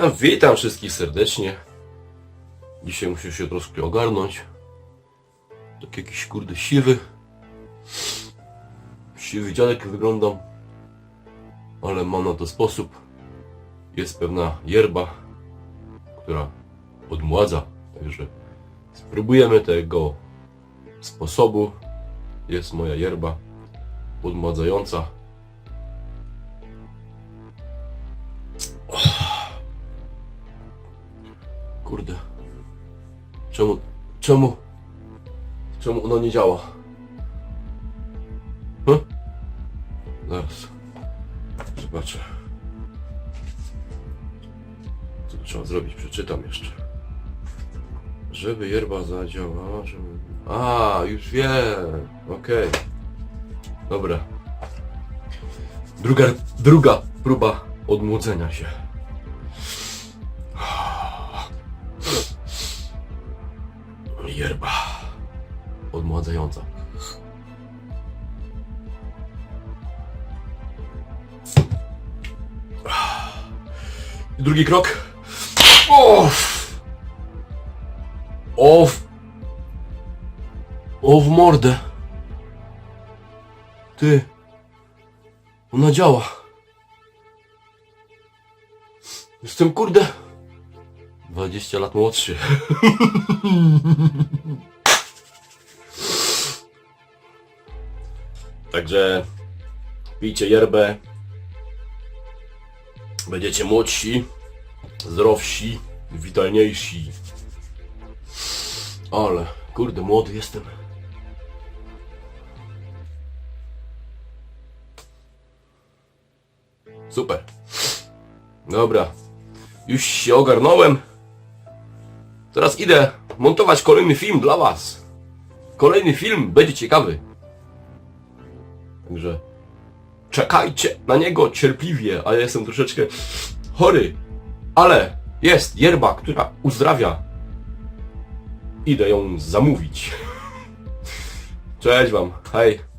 Ja witam wszystkich serdecznie. Dzisiaj muszę się troszkę ogarnąć. Tak jakiś kurde siwy. Siwy dziadek wyglądam. Ale mam na to sposób. Jest pewna yerba, która odmładza. Także spróbujemy tego sposobu. Jest moja yerba odmładzająca. Kurde. Czemu, czemu, czemu ono nie działa? Hm? Zaraz. Zobaczę. Co trzeba zrobić? Przeczytam jeszcze. Żeby yerba zadziałała, żeby... A, już wiem. Okej. Dobra. Druga, druga próba odmłodzenia się. Yerba. Odmładzająca. I drugi krok. O! O! w- O w mordę. Ty. Ona działa. Jestem kurde. 20 lat młodszy. Także pijcie yerbę. Będziecie młodsi, zdrowsi, witalniejsi. Ale, kurde, młody jestem. Super. Dobra. Już się ogarnąłem. Teraz idę montować kolejny film dla Was. Kolejny film będzie ciekawy. Także czekajcie na niego cierpliwie, a ja jestem troszeczkę chory. Ale jest yerba, która uzdrawia. Idę ją zamówić. Cześć Wam. Hej.